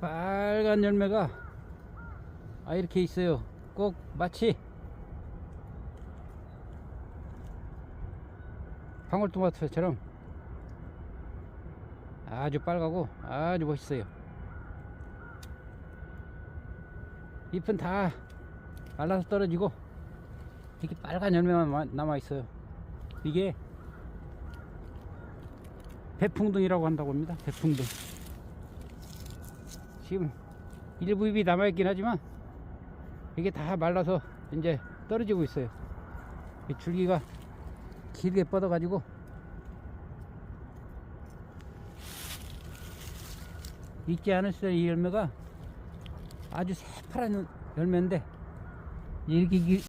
빨간 열매가 아 이렇게 있어요. 꼭 마치 방울토마토처럼 아주 빨갛고 아주 멋있어요. 잎은 다 말라서 떨어지고 이렇게 빨간 열매만 남아 있어요. 이게 배풍등이라고 한다고 합니다. 배풍등. 지금 일부 잎이 남아있긴 하지만 이게 다 말라서 이제 떨어지고 있어요. 이 줄기가 길게 뻗어 가지고 익지 않을 때이 열매가 아주 새파란 열매인데 이렇게 기-